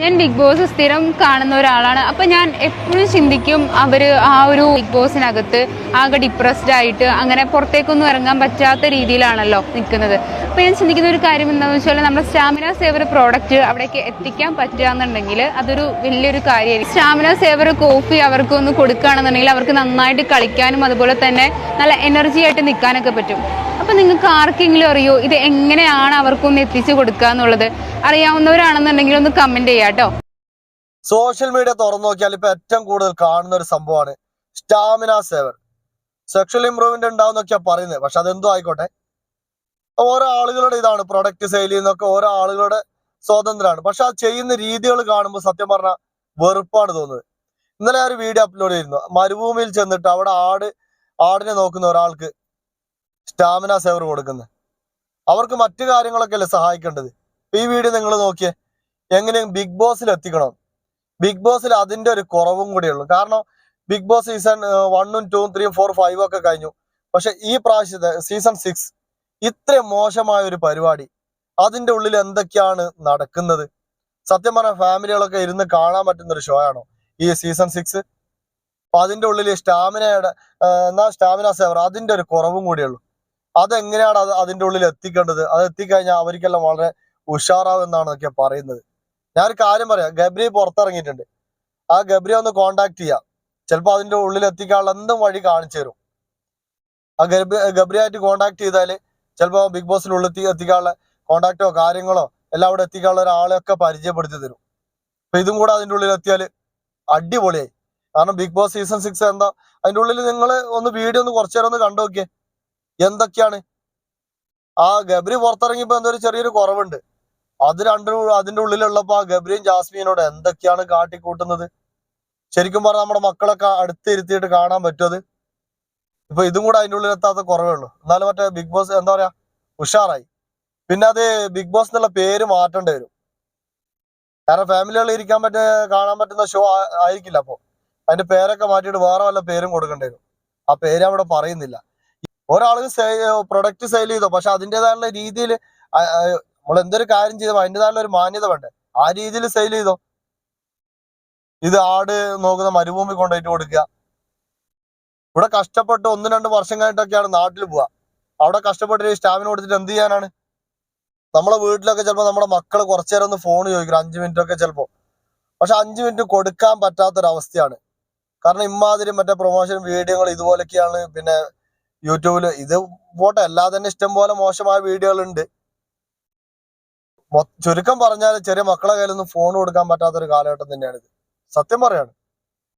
ഞാൻ big boss സ്ഥിരം കാണുന്ന ഒരാളാണ്. അപ്പൊ ഞാൻ എപ്പോഴും ചിന്തിക്കും അവർ ആ ഒരു ബിഗ് ബോസിനകത്ത് ആകെ ഡിപ്രസ്ഡ് ആയിട്ട് അങ്ങനെ പുറത്തേക്കൊന്നും ഇറങ്ങാൻ പറ്റാത്ത രീതിയിലാണല്ലോ നിൽക്കുന്നത്. അപ്പൊ ഞാൻ ചിന്തിക്കുന്ന ഒരു കാര്യം എന്താണെന്ന് വെച്ചാൽ നമ്മുടെ സ്റ്റാമിന സേവർ പ്രോഡക്റ്റ് അവിടേക്ക് എത്തിക്കാൻ പറ്റുക എന്നുണ്ടെങ്കിൽ അതൊരു വലിയൊരു കാര്യമായിരിക്കും. സ്റ്റാമിന സേവർ കോഫി അവർക്ക് ഒന്ന് കൊടുക്കുകയാണെന്നുണ്ടെങ്കിൽ അവർക്ക് നന്നായിട്ട് കളിക്കാനും അതുപോലെ തന്നെ നല്ല എനർജി ആയിട്ട് നിൽക്കാനൊക്കെ പറ്റും. അപ്പൊ നിങ്ങൾക്ക് ആർക്കെങ്കിലും അറിയോ ഇത് എങ്ങനെയാണ് അവർക്കൊന്ന് എത്തിച്ചു കൊടുക്കുക എന്നുള്ളത്? അറിയാവുന്നവരാണെന്നുണ്ടെങ്കിൽ ഒന്ന് കമന്റ് ചെയ്യാട്ടോ സോഷ്യൽ മീഡിയ തുറന്നു നോക്കിയാൽ ഇപ്പൊ ഏറ്റവും കൂടുതൽ കാണുന്ന ഒരു സംഭവമാണ് സ്റ്റാമിന സേവർ സെക്ഷൽ ഇംപ്രൂവ്മെന്റ് ഉണ്ടാവുന്നൊക്കെയാ പറയുന്നത്. പക്ഷെ അതെന്തോ ആയിക്കോട്ടെ. ഓരോ ആളുകളുടെ ഇതാണ് പ്രൊഡക്റ്റ് സെയിൽ ചെയ്യുന്നൊക്കെ ഓരോ ആളുകളുടെ സ്വാതന്ത്ര്യമാണ് പക്ഷെ അത് ചെയ്യുന്ന രീതികൾ കാണുമ്പോൾ സത്യം പറഞ്ഞാൽ വെറുപ്പാണ് തോന്നുന്നത്. ഇന്നലെ ഒരു വീഡിയോ അപ്ലോഡ് ചെയ്തിരുന്നു. മരുഭൂമിയിൽ ചെന്നിട്ട് അവിടെ ആട് ആടിനെ നോക്കുന്ന ഒരാൾക്ക് സ്റ്റാമിന സേവർ കൊടുക്കുന്നത് അവർക്ക് മറ്റു കാര്യങ്ങളൊക്കെ അല്ലേ സഹായിക്കേണ്ടത് ഈ വീഡിയോ നിങ്ങൾ നോക്കിയേ എങ്ങനെയും ബിഗ് ബോസിൽ എത്തിക്കണം. ബിഗ് ബോസിൽ അതിന്റെ ഒരു കുറവും കൂടിയുള്ളൂ കാരണം ബിഗ് ബോസ് സീസൺ വണ്ണും ടൂവും ത്രീയും ഫോർ ഫൈവ് ഒക്കെ കഴിഞ്ഞു. പക്ഷെ ഈ പ്രാവശ്യത്തെ സീസൺ സിക്സ് ഇത്ര മോശമായ ഒരു പരിപാടി അതിന്റെ ഉള്ളിൽ എന്തൊക്കെയാണ് നടക്കുന്നത്? സത്യം പറഞ്ഞ ഫാമിലികളൊക്കെ ഇരുന്ന് കാണാൻ പറ്റുന്ന ഒരു ഷോ ആണോ ഈ സീസൺ സിക്സ്? അപ്പൊ അതിന്റെ ഉള്ളിൽ സ്റ്റാമിനയുടെ എന്നാ സ്റ്റാമിന സേവർ അതിന്റെ ഒരു കുറവും കൂടിയുള്ളൂ അതെങ്ങനെയാണ് അത് അതിന്റെ ഉള്ളിൽ എത്തിക്കേണ്ടത്? അത് എത്തിക്കഴിഞ്ഞാൽ അവർക്കെല്ലാം വളരെ ഉഷാറാവെന്നാണ് പറയുന്നത്. ഞാൻ ഒരു കാര്യം പറയാം. ഗബ്രി പുറത്തിറങ്ങിയിട്ടുണ്ട്. ആ ഗബ്രി ഒന്ന് കോണ്ടാക്ട് ചെയ്യാം. ചിലപ്പോൾ അതിന്റെ ഉള്ളിൽ എത്തിക്കാനുള്ള എന്തും വഴി കാണിച്ചു തരും. ആ ഗബ്രി ഗബ്രിയായിട്ട് കോണ്ടാക്ട് ചെയ്താൽ ചിലപ്പോൾ ബിഗ് ബോസിനുള്ളിൽ എത്തി എത്തിക്കാനുള്ള കോണ്ടാക്റ്റോ കാര്യങ്ങളോ എല്ലാം അവിടെ എത്തിക്കാനുള്ള ഒരാളെയൊക്കെ പരിചയപ്പെടുത്തി തരും. അപ്പൊ ഇതും കൂടെ അതിന്റെ ഉള്ളിൽ എത്തിയാൽ അടിപൊളിയായി. കാരണം ബിഗ് ബോസ് സീസൺ സിക്സ് എന്താ? അതിന്റെ ഉള്ളിൽ നിങ്ങൾ ഒന്ന് വീഡിയോ ഒന്ന് കുറച്ചു നേരം ഒന്ന് കണ്ടു നോക്കിയേ. എന്തൊക്കെയാണ്? ആ ഗബ്രി പുറത്തിറങ്ങിയപ്പോ എന്തൊരു ചെറിയൊരു കുറവുണ്ട്. അത് രണ്ടും അതിന്റെ ഉള്ളിലുള്ളപ്പോ ആ ഗബ്രിയും ജാസ്മീനോട് എന്തൊക്കെയാണ് കാട്ടിക്കൂട്ടുന്നത്? ശരിക്കും പറഞ്ഞാൽ നമ്മുടെ മക്കളൊക്കെ അടുത്ത് ഇരുത്തിയിട്ട് കാണാൻ പറ്റും അത് ഇപ്പൊ ഇതും കൂടെ അതിന്റെ ഉള്ളിൽ എത്താത്ത കുറവേ ഉള്ളൂ. എന്നാലും മറ്റേ ബിഗ് ബോസ് എന്താ പറയാ ഉഷാറായി. പിന്നെ അത് ബിഗ് ബോസ് എന്നുള്ള പേര് മാറ്റേണ്ടി വരും. കാരണം ഫാമിലികളിൽ ഇരിക്കാൻ പറ്റുന്ന കാണാൻ പറ്റുന്ന ഷോ ആയിരിക്കില്ല അപ്പോ. അതിന്റെ പേരൊക്കെ മാറ്റിയിട്ട് വേറെ വല്ല പേരും കൊടുക്കേണ്ടി വരും. ആ പേര് അവിടെ പറയുന്നില്ല. ഒരാൾക്ക് പ്രൊഡക്റ്റ് സെയിൽ ചെയ്തോ. പക്ഷെ അതിന്റെതായുള്ള രീതിയിൽ നമ്മൾ എന്തൊരു കാര്യം ചെയ്തോ അതിന്റെതായുള്ള ഒരു മാന്യത വേണ്ടേ? ആ രീതിയിൽ സെയിൽ ചെയ്തോ? ഇത് ആട് നോക്കുന്ന മരുഭൂമി കൊണ്ടുപോയിട്ട് കൊടുക്കുക. ഇവിടെ കഷ്ടപ്പെട്ട് ഒന്ന് രണ്ട് വർഷം കഴിഞ്ഞിട്ടൊക്കെയാണ് നാട്ടിൽ പോവുക. അവിടെ കഷ്ടപ്പെട്ട് സ്റ്റാമിന കൊടുത്തിട്ട് എന്ത് ചെയ്യാനാണ്? നമ്മളെ വീട്ടിലൊക്കെ ചിലപ്പോൾ നമ്മുടെ മക്കൾ കുറച്ചു നേരം ഒന്ന് ഫോൺ ചോദിക്കും. അഞ്ചു മിനിറ്റ് ഒക്കെ ചിലപ്പോൾ പക്ഷെ അഞ്ചു മിനിറ്റ് കൊടുക്കാൻ പറ്റാത്തൊരവസ്ഥയാണ്. കാരണം ഇമാതിരി മറ്റേ പ്രൊമോഷൻ വീഡിയോകൾ ഇതുപോലൊക്കെയാണ്. പിന്നെ യൂട്യൂബിൽ ഇത് പോട്ടെ അല്ലാതെ തന്നെ ഇഷ്ടം പോലെ മോശമായ വീഡിയോകൾ ഉണ്ട്. ചുരുക്കം പറഞ്ഞാൽ ചെറിയ മക്കളെ കയ്യിലൊന്നും ഫോൺ കൊടുക്കാൻ പറ്റാത്ത ഒരു കാലഘട്ടം തന്നെയാണ് ഇത് സത്യം പറയാണ്.